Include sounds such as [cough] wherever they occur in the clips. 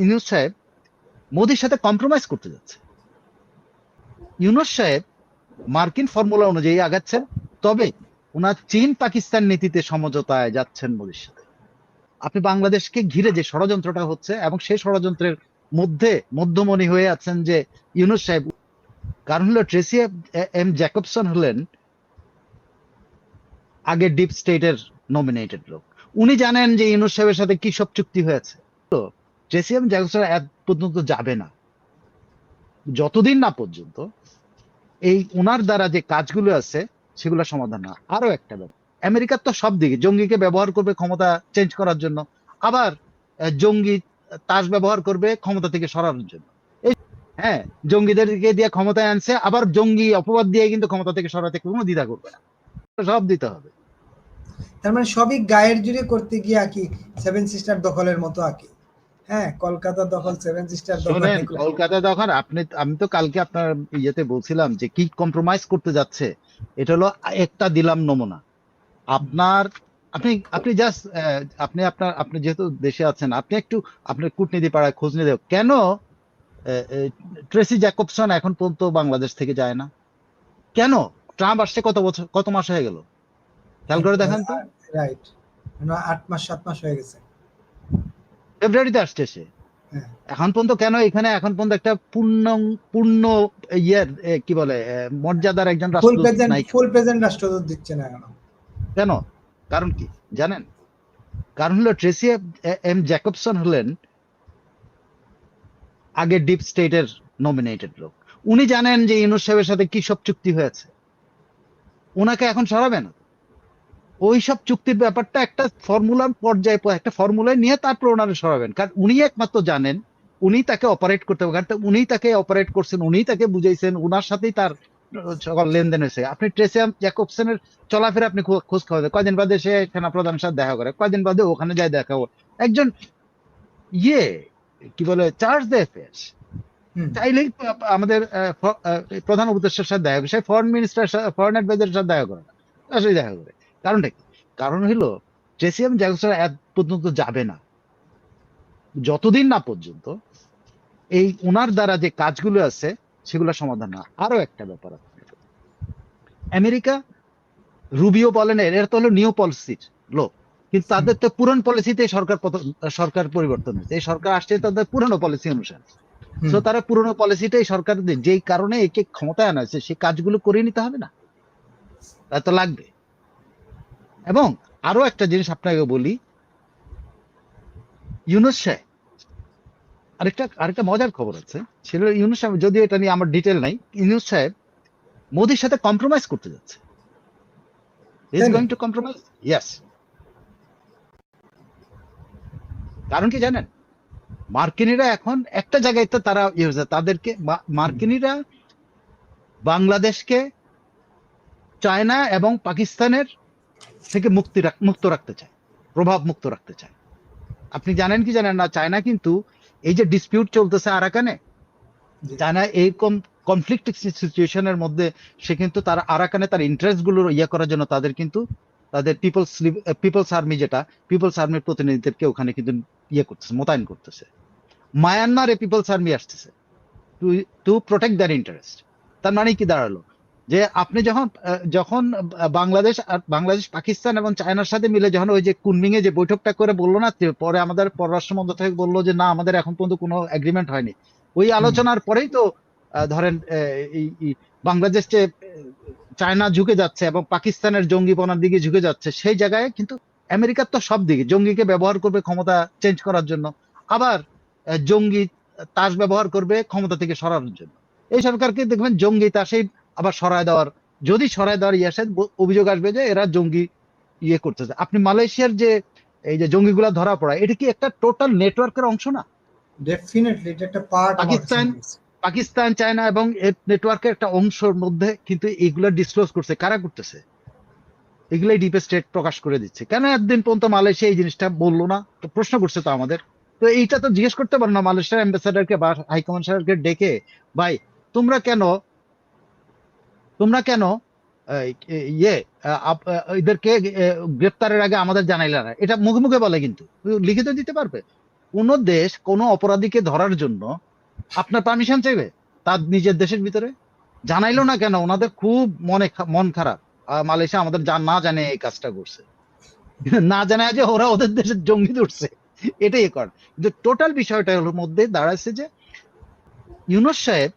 ইউনুস সাহেব মোদির সাথে কম্প্রোমাইজ করতে যাচ্ছে। ইউনুস সাহেব মার্কিন ফর্মুলা অনুযায়ী আগাচ্ছেন, তবে ওনার চীন পাকিস্তান নীতিতে সমঝোতায় যাচ্ছেন মোদির সাথে। আপনি বাংলাদেশকে ঘিরে যে ষড়যন্ত্রটা হচ্ছে এবং সেই ষড়যন্ত্রের মধ্যে মধ্যমণি হয়ে আছেন যে ইউনুস সাহেব, কারণ হলো ট্রেসি এম জ্যাকবসন হলেন আগে ডিপ স্টেটের নমিনেটেড লোক। উনি জানেন যে ইউনুস সাহেবের সাথে কি সব চুক্তি হয়েছে। তো ট্রেসি এম এত পর্যন্ত যাবে না। যতদিন না পর্যন্ত এই ওনার দ্বারা যে কাজগুলো আছে, সেগুলো সমাধান না। আরও একটা ব্যাপার। আমেরিকার তো সব দিকে জঙ্গিকে ব্যবহার করবে ক্ষমতা চেঞ্জ করার জন্য। আবার জঙ্গি তাস ব্যবহার করবে ক্ষমতা থেকে সরানোর জন্য। হ্যাঁ জঙ্গিদেরকে দিয়ে ক্ষমতায় আনছে, আবার জঙ্গি অপবাদ দিয়ে কিন্তু ক্ষমতা থেকে সরাতে কোনো দ্বিধা করবে না। সব দিতে হবে। তার মানে সবই গায়ের জুড়ে করতে গিয়ে আকি সেভেন সিস্টার দখলের মতো আকি। হ্যাঁ কলকাতা দখল সেভেন সিস্টার দখল। শোনেন কলকাতা তখন আপনি আমি তো কালকে আপনার ইয়েতে বলছিলাম যে কি কম্প্রোমাইজ করতে যাচ্ছে এটা হলো একটা দিলাম নমুনা। আপনার আপনি আপনি জাস্ট আপনি আপনার আপনি যেহেতু দেশে আছেন আপনি একটু আপনার কূটনীতি পাড়ায় খোঁজ নিয়ে দেব কেন ট্রেসি জ্যাকবসন এখন পর্যন্ত বাংলাদেশ থেকে যায় না? কেন? ট্রাম্প আসছে কত বছর কত মাস হয়ে গেল? খেয়াল করে দেখেন তো। রাইট আট মাস সাত মাস হয়ে গেছে। ফেব্রুয়ারিতে আসছে সে। এখন পর্যন্ত কেন এখানে এখন পর্যন্ত একটা পূর্ণ পূর্ণ ইয়ের কি বলে মর্যাদার একজন রাষ্ট্রদূত নাই। ফুল প্রেজেন্ট রাষ্ট্রদূত দিচ্ছে না কেন? কারণ কি? জানেন? কারণ হলো ট্রেসি এম জ্যাকবসন হলেন আগে ডিপ স্টেটের নমিনেটেড লোক। উনি জানেন যে ইউনুস সাহেবের সাথে কি সব চুক্তি হয়েছে। ওনাকে এখন সরাবে না। ওই সব চুক্তির ব্যাপারটা একটা ফর্মুলার পর্যায়ে একটা ফর্মুলায় নিয়ে তারপর ওনারে সরাবেন। কারণ উনি একমাত্র জানেন উনি তাকে অপারেট করতে পারেন কারণ উনি তাকে অপারেট করছেন উনি তাকে বুঝাইছেন ওনার সাথেই তার সকল লেনদেন হয়েছে। আপনি ট্রেসিয়াম জ্যাকবসনের চলাফেরা আপনি খোঁজ খবর কয়দিন বাদে সে সেনা প্রধানের সাথে দেখা করে। কয়দিন বাদে ওখানে যায় দেখা একজন ইয়ে কি বলে চার্জ দ্য অ্যাফেয়ার্স হুম। চাইলেই আমাদের প্রধান উপদেষ্টার সাথে দেখা করে। সে ফরেন মিনিস্টার ফরেন অ্যাডভাইজারের সাথে দেখা করে। সাথে দেখা করে। কারণটা কি? কারণ হলো ট্রেসিয়াম জ্যাকবসন এত পর্যন্ত যাবে না। যতদিন না পর্যন্ত এই ওনার দ্বারা যে কাজগুলো আছে সেগুলো সমাধান না। আরও একটা ব্যাপার আছে। আমেরিকা রুবিও বলেন এর তো হলো নিউ পলিসির লোক। কিন্তু তাদের তো পুরন পলিসিতে সরকার সরকার পরিবর্তন হয়েছে। এই সরকার আসছে তাদের পুরনো পলিসি অনুসারে। তো তারা পুরনো পলিসিটাই সরকার যেই কারণে একে ক্ষমতায় আনা হয়েছে সেই কাজগুলো করে নিতে হবে না। তা তো লাগবে। এবং আরও একটা জিনিস আপনাকে বলি ইউনুস সাহেব আরেকটা আরেকটা মজার খবর আছে হলো ইউনুস সাহেব যদিও এটা নিয়ে আমার ডিটেল নাই ইউনুস সাহেব মোদির সাথে কম্প্রোমাইজ করতে যাচ্ছে। Is going to compromise yes কারণ কি জানেন? মার্কিনিরা এখন একটা জায়গায় তো তারা ইয়ে হয়েছে তাদেরকে মার্কিনিরা বাংলাদেশকে চায়না এবং পাকিস্তানের থেকে মুক্তি মুক্ত রাখতে চায় প্রভাব মুক্ত রাখতে চায়। আপনি জানেন কি জানেন না চায়না কিন্তু এই যে ডিসপিউট চলতেছে আরাকানে। চায়না এইরকম কনফ্লিক্ট সিচুয়েশনের মধ্যে সে কিন্তু তার আরাকানে তার ইন্টারেস্টগুলো ইয়ে করার জন্য তাদের কিন্তু তাদের পিপলস পিপলস আর্মি যেটা পিপলস আর্মির প্রতিনিধিদেরকে ওখানে কিন্তু ইয়ে করতেছে মোতায়েন করতেছে। মায়ানমারে পিপলস আর্মি আসতেছে to to protect their interest তার মানে কি দাঁড়াল? যে আপনি যখন যখন বাংলাদেশ আর বাংলাদেশ পাকিস্তান এবং চায়নার সাথে মিলে যখন ওই যে কুনমিং এ যে বৈঠকটা করে বলল না পরে আমাদের পররাষ্ট্র মন্ত্রণালয় বলল যে না আমাদের এখন পর্যন্ত কোনো এগ্রিমেন্ট হয়নি। ওই আলোচনার পরেই তো ধরেন বাংলাদেশ যে চায়না ঝুঁকে যাচ্ছে এবং পাকিস্তানের জঙ্গিপনার দিকে ঝুঁকে যাচ্ছে সেই জায়গায় কিন্তু আমেরিকার তো সব দিকে জঙ্গিকে ব্যবহার করবে ক্ষমতা চেঞ্জ করার জন্য। আবার জঙ্গি তাস ব্যবহার করবে ক্ষমতা থেকে সরানোর জন্য। এই সরকারকে দেখবেন জঙ্গি তাসেই আবার সরায় দেওয়ার যদি সরায় দেওয়ার ইয়ে আসে অভিযোগ আসবে যে এরা জঙ্গি ইয়ে করতেছে। আপনি মালয়েশিয়ার যে এই যে জঙ্গিগুলা ধরা পড়া এটা কি একটা টোটাল নেটওয়ার্কের অংশ না? ডেফিনেটলি এটা একটা পার্ট পাকিস্তান পাকিস্তান চায়না এবং নেটওয়ার্কের একটা অংশের মধ্যে কিন্তু এগুলো ডিসক্লোজ করছে। কারা করতেছে? এগুলাই ডিপ স্টেট প্রকাশ করে দিচ্ছে। কেন একদিন পর্যন্ত মালয়েশিয়া এই জিনিসটা বলল না? তো প্রশ্ন করছে তো আমাদের। তো এইটা তো জিজ্ঞেস করতে পারো না মালয়েশিয়ার অ্যাম্বাসাডারকে বা হাইকমিশনারকে ডেকে ভাই তোমরা কেন তোমরা কেন ইয়ে এদেরকে গ্রেপ্তারের আগে আমাদের জানাইলে না? এটা মুখে মুখে বলে কিন্তু। লিখিত দিতে পারবে? কোন দেশ কোন অপরাধীকে ধরার জন্য আপনার পারমিশন চাইবে? তার নিজের দেশের ভিতরে? জানাইলো না কেন? ওনাদের খুব মনে মন খারাপ। মালয়েশিয়া আমাদের জান- না জানে এই কাজটা করছে। না জানে যে ওরা ওদের দেশের জঙ্গি ধরছে। এটাই কর। কিন্তু টোটাল বিষয়টা হলো মধ্যে দাঁড়াচ্ছে যে ইউনুস সাহেব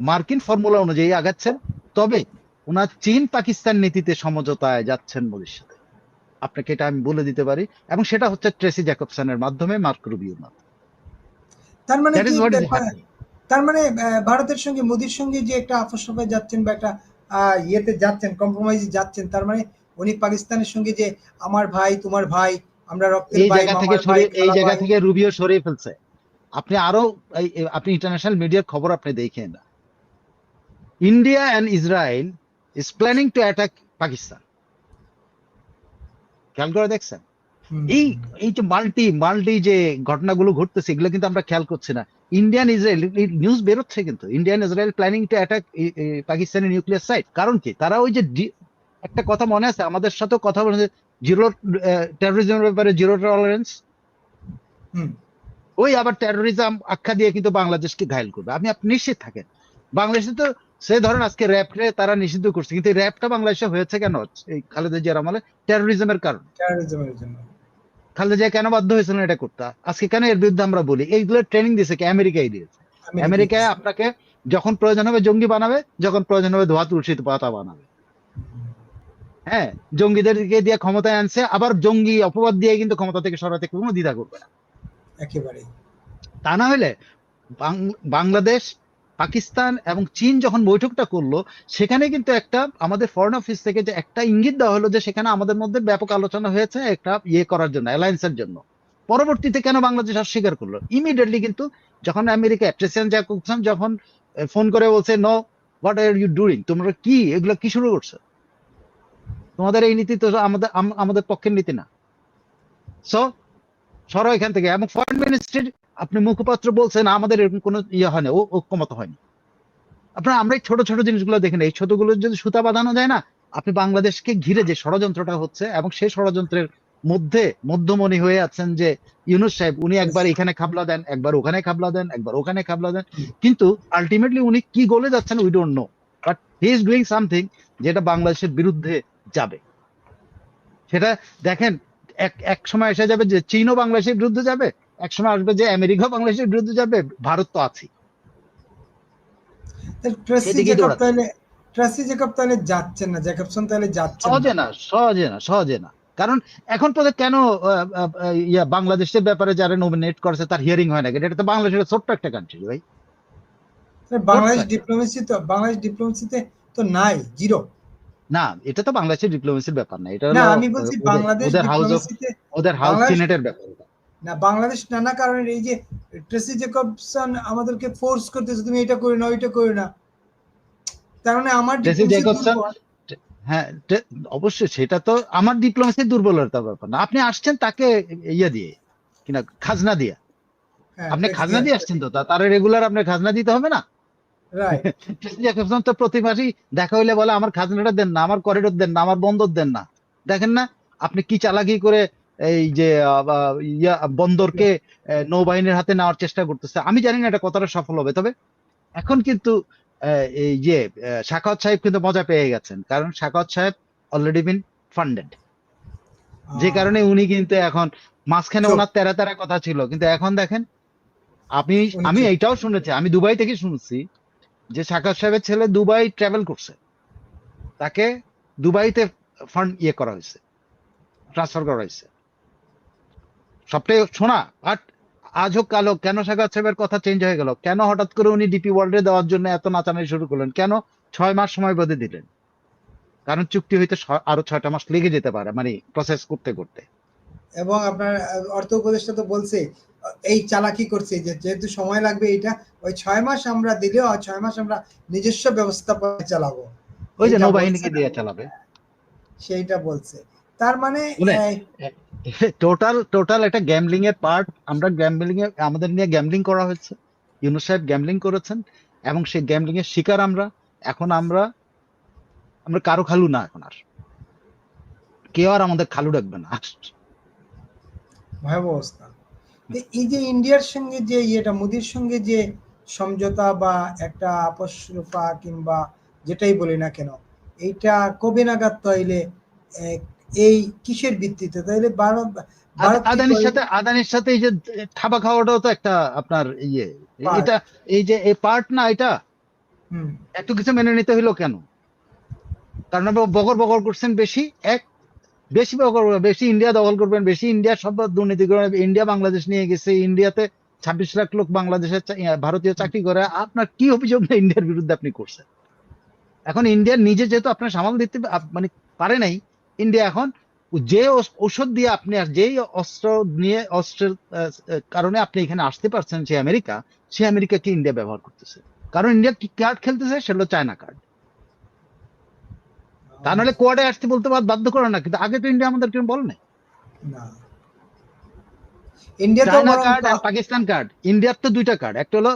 মার্কিন ফর্মুলা অনুযায়ী আগাচ্ছেন। তবে ওনার চীন পাকিস্তান নীতিতে সমঝোতায় যাচ্ছেন সাথে। আপনাকে এটা আমি বলে দিতে পারি। এবং সেটা হচ্ছে ট্রেসি জ্যাকবসনের মাধ্যমে মার্ক রুবিওর মাধ্যমে তার মানে. তার মানে ভারতের সঙ্গে মোদির সঙ্গে যে একটা আপোষ সভায় যাচ্ছেন বা একটা ইয়েতে যাচ্ছেন কম্প্রোমাইজে যাচ্ছেন তার মানে উনি পাকিস্তানের সঙ্গে যে আমার ভাই তোমার ভাই আমরা রক্তের এই জায়গা থেকে সরিয়ে এই জায়গা থেকে রুবিও সরিয়ে ফেলছে। আপনি আরও আপনি ইন্টারন্যাশনাল মিডিয়ার খবর আপনি দেখেন। না India and Israel is planning to attack Pakistan খেয়াল করে দেখছেন? এই এই যে মাল্টি মাল্টি যে ঘটনাগুলো ঘটতেছে এগুলো কিন্তু আমরা খেয়াল করছি না। ইন্ডিয়ান ইসরায়েল নিউজ বেরোচ্ছে কিন্তু। Indian Israel planning to attack Pakistani nuclear site কারণ কি? তারা ওই যে একটা কথা মনে আছে? আমাদের সাথেও কথা বলেছে জিরো টেরোরিজমের ব্যাপারে জিরো টলারেন্স হুম, ওই আবার টেরোরিজম আখ্যা দিয়ে কিন্তু বাংলাদেশকে ঘায়ল করবে। আপনি আপনি নিশ্চিত থাকেন। বাংলাদেশে তো সে ধরেন আজকে র্যাপকে তারা নিষিদ্ধ করছে কিন্তু র্যাপটা বাংলাদেশে হয়েছে কেন? এই খালেদা জিয়ার আমলে টেরোরিজমের কারণ। Terrorism-এর জন্য। খালেদা জিয়া কেন বাধ্য হয়েছিলেন এটা করতে? আজকে কেন এর বিরুদ্ধে আমরা বলি? এইগুলো ট্রেনিং দিয়েছে কি? আমেরিকায় দিয়েছে। আমেরিকা- আমেরিকায় আপনাকে যখন প্রয়োজন হবে জঙ্গি বানাবে যখন প্রয়োজন হবে ধোয়া তুলসী পাতা বানাবে। হ্যাঁ জঙ্গিদেরকে দিয়ে ক্ষমতায় আনছে আবার জঙ্গি অপবাদ দিয়ে কিন্তু ক্ষমতা থেকে সরাতে কোনো দ্বিধা করবে না। একেবারেই। তা না হলে বাংলাদেশ পাকিস্তান এবং চীন যখন বৈঠকটা করল, সেখানে কিন্তু একটা আমাদের ফরেন অফিস থেকে যে একটা ইঙ্গিত দেওয়া হলো যে সেখানে আমাদের মধ্যে ব্যাপক আলোচনা হয়েছে একটা ইয়ে করার জন্য অ্যালায়েন্সের জন্য। পরবর্তীতে কেন বাংলাদেশ অস্বীকার করল? ইমিডিয়েটলি কিন্তু যখন আমেরিকা প্রেসিডেন্ট জ্যাকবসন যখন ফোন করে বলছে no what are you doing তোমরা কি? এগুলো কি শুরু করছ? তোমাদের এই নীতি তো আমাদের আমাদের পক্ষের নীতি না। সো সরো এখান থেকে এবং ফরেন মিনিস্ট্রির আপনি মুখপাত্র বলছেন, আমাদের এরকম কোনো ইয়ে হয় না ঐক্যমত হয়নি। আপনারা, আমরা এই ছোট ছোট জিনিসগুলো দেখেন এই ছোটগুলো যদি সুতা বাঁধানো যায় না, আপনি বাংলাদেশকে ঘিরে যে ষড়যন্ত্রটা হচ্ছে এবং সেই ষড়যন্ত্রের মধ্যে মধ্যমণি হয়ে আছেন যে ইউনুস সাহেব, উনি একবার এখানে খাবলা দেন, একবার ওখানে খাবলা দেন, একবার ওখানে খাবলা দেন। কিন্তু আলটিমেটলি উনি কি গোলে যাচ্ছেন we don't know but he is doing something যেটা বাংলাদেশের বিরুদ্ধে যাবে। সেটা দেখেন, এক এক সময় এসে যাবে যে চীনও বাংলাদেশের বিরুদ্ধে যাবে এক সময় আসবে যে আমেরিকা বাংলাদেশের বিরুদ্ধে যাবে ভারত তো আছে জ্যাকব তাহলে না জ্যাকবসন তাহলে যাচ্ছেন না। সহজে না সহজে না সহজে না। কারণ এখন পর্যন্ত কেন ইয়া বাংলাদেশের ব্যাপারে যারা নমিনেট করেছে তার হিয়ারিং হয় না এটা তো বাংলাদেশের ছোট্ট একটা কান্ট্রি ভাই। বাংলাদেশ ডিপ্লোমেসি তো বাংলাদেশ ডিপ্লোমেসিতে তো নাই জিরো না এটা তো বাংলাদেশের ডিপ্লোমেসির ব্যাপার না এটা না আমি বলছি বাংলাদেশ ওদের হাউস অফ ওদের হাউস সিনেটের ব্যাপার। না বাংলাদেশ নানা কারণে এই যে ট্রেসি জ্যাকবসন আমাদেরকে ফোর্স করতেছে তুমি এটা করে না ওইটা করে না। তার মানে আমার ট্রেসি দুর্বল। হ্যাঁ অবশ্যই সেটা তো আমার ডিপ্লোমেসির দুর্বলতার ব্যাপার না। আপনি আসছেন তাকে ইয়ে দিয়ে কিনা খাজনা দিয়ে। হ্যাঁ, আপনি খাজনা দিয়ে আসছেন তো তার রেগুলার আপনি খাজনা দিতে হবে না? [laughs] তো প্রতি মাসেই দেখা হইলে বলে আমার খাজনাটা দেন না আমার করিডোর দেন না আমার বন্দর দেন না। দেখেন না আপনি কি চালাকি করে এই যে ইয়া বন্দরকে নৌবাহিনীর হাতে নেওয়ার চেষ্টা করতেছে। আমি জানি না এটা কতটা সফল হবে তবে এখন কিন্তু এই যে আহ, সাহেব কিন্তু মজা পেয়ে গেছেন। কারণ শাখাওয়াত সাহেব অলরেডি বিন ফান্ডেড যে কারণে উনি কিন্তু এখন মাঝখানে ওনার তেরা তেরা কথা ছিল। কিন্তু এখন দেখেন আপনি আমি। এইটাও শুনেছি আমি দুবাই থেকে শুনছি যে সাকাত সাহেবের ছেলে দুবাই ট্রাভেল করছে। তাকে দুবাইতে ফান্ড ইয়ে করা হয়েছে ট্রান্সফার করা হয়েছে। সবটাই শোনা বাট আজ হোক কালো কেন সাকাত সাহেবের কথা চেঞ্জ হয়ে গেল? কেন হঠাৎ করে উনি ডিপি ওয়ার্ল্ডে দেওয়ার জন্য এত নাচানাচি শুরু করলেন? কেন ছয় মাস সময় বেঁধে দিলেন? কারণ চুক্তি হইতে আরও ছয়টা মাস লেগে যেতে পারে মানে প্রসেস করতে করতে। এবং আপনার অর্থ উপদেষ্টা তো বলছে এই চালাকি করছে যে যেহেতু সময় লাগবে এটা ওই ছয় মাস আমরা দিলেও ছয় মাস আমরা নিজস্ব ব্যবস্থাপনা চালাবো। ওই যে নৌবাহিনীকে দিয়ে চালাবে। সেইটা বলছে। তার মানে টোটাল টোটাল একটা গ্যামলিং এর পার্ট আমরা গ্যামলিং এ, আমাদের নিয়ে গ্যামলিং করা হয়েছে। ইউনুস সাহেব গ্যামলিং করেছেন এবং সেই গ্যামলিং এর শিকার আমরা। এখন আমরা আমরা কারও খালু না এখন আর। কেউ আর আমাদের খালু ডাকবে না। ভয়াবহ অবস্থা। এই যে ইন্ডিয়ার সঙ্গে যে ইয়েটা, মোদির সঙ্গে যে সমঝোতা বা একটা আপসরূপা কিংবা যেটাই বলি না কেন, এইটা কবে নাগাদ তাইলে এই কিসের ভিত্তিতে? কি আদানির সাথে আদানির সাথে এই যে থাবা খাওয়াটাও তো একটা আপনার ইয়ে। এটা এই যে এই পার্ট না এটা এত কিছু মেনে নিতে হলো কেন? কারণ আপনি বগর বগর করছেন বেশি এক বেশি বগর বেশি ইন্ডিয়া দখল করবেন বেশি ইন্ডিয়া সব দুর্নীতি করে ইন্ডিয়া বাংলাদেশ নিয়ে গেছে ইন্ডিয়াতে ছাব্বিশ লাখ লোক বাংলাদেশের ভারতীয় চাকরি করে আপনার কি অভিযোগ ইন্ডিয়ার বিরুদ্ধে আপনি করছেন? এখন ইন্ডিয়া নিজে যেহেতু আপনার সামাল দিতে মানে পারে নাই ইন্ডিয়া এখন যে ঔষ- ঔষধ দিয়ে আপনি আর যেই অস্ত্র নিয়ে অস্ত্রের কারণে আপনি এখানে আসতে পারছেন সে আমেরিকা সে আমেরিকাকে ইন্ডিয়া ব্যবহার করতেছে। কারণ ইন্ডিয়া কি কার্ড খেলতেছে? সেটা চায়না কার্ড তা নাহলে কোয়াডে আসতে বলতে বাধ্য করে না কিন্তু আগে তো ইন্ডিয়া আমাদের কেউ বলে নাই। না। ইন্ডিয়া চায়না কার্ড আর পাকিস্তান কার্ড ইন্ডিয়ার তো দুইটা কার্ড একটা হলো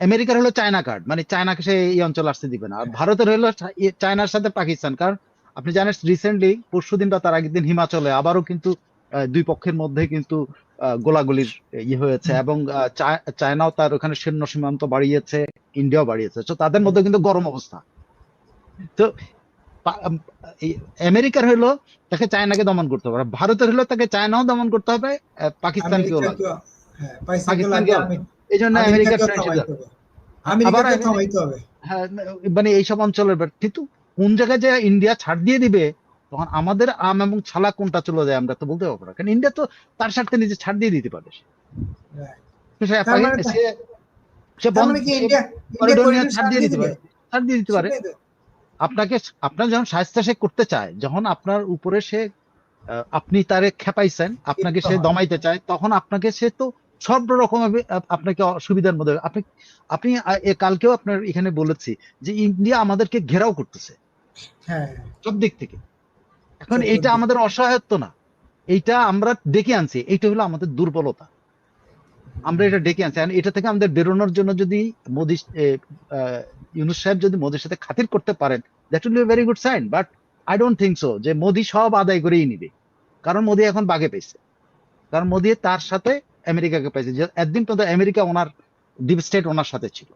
আমেরিকার হলো চায়না কার্ড মানে চায়নাকে সে এই অঞ্চল আসতে দিবে না। আর ভারতের হলো ইয়ে, চায়নার সাথে পাকিস্তান কারণ আপনি জানেন রিসেন্টলি পরশু দিন বা তার আগের দিন হিমাচলে আবারও কিন্তু দুই পক্ষের মধ্যে কিন্তু গোলাগুলির ইয়ে হয়েছে এবং চায়নাও তার ওখানে সৈন্য সীমান্ত বাড়িয়েছে ইন্ডিয়াও বাড়িয়েছে। তো তাদের মধ্যে কিন্তু গরম অবস্থা। তো আমেরিকার হলো তাকে চায়নাকে দমন করতে হবে ভারতের হলো তাকে চায়নাও দমন করতে হবে পাকিস্তানকেও হ্যাঁ, পাকিস্তানকেও এই জন্য আমেরিকার আবার- হ্যাঁ মানে এইসব অঞ্চলের ব্যাপার। কিন্তু কোন জায়গায় যে ইন্ডিয়া ছাড় দিয়ে দিবে তখন আমাদের আম এবং ছালা কোনটা চলে যায় আমরা তো বলতে পারব না। কারণ ইন্ডিয়া তো তার স্বার্থে নিজে ছাড় দিয়ে দিতে পারে ছাড় দিয়ে দিতে পারে। আপনাকে আপনার যখন স্বাস্থ্য সে করতে চায় যখন আপনার উপরে সে আপনি তারে খেপাইছেন আপনাকে সে দমাইতে চায় তখন আপনাকে সে তো সব রকম আপনাকে অসুবিধার মধ্যে আপনি আপনি কালকেও আপনার এখানে বলেছি যে ইন্ডিয়া আমাদেরকে ঘেরাও করতেছে। হ্যাঁ। সব দিক থেকে। এখন দিক। আমাদের অসহায়ত্ব না। এইটা আমরা ডেকে আনছি। এইটা হলো আমাদের দুর্বলতা। আমরা এটা ডেকে আনছি। এটা থেকে আমাদের বেরোনোর জন্য যদি মোদি ইউনুস সাহেব যদি মোদির সাথে খাতির করতে পারেন that will be very good sign but I don't think so যে মোদি সব আদায় করেই নিবে। কারণ মোদি এখন বাগে পেয়েছে। কারণ মোদি তার সাথে আমেরিকাকে পেয়েছে। যে একদিন পর্যন্ত আমেরিকা ওনার ডিপ স্টেট ওনার সাথে ছিল।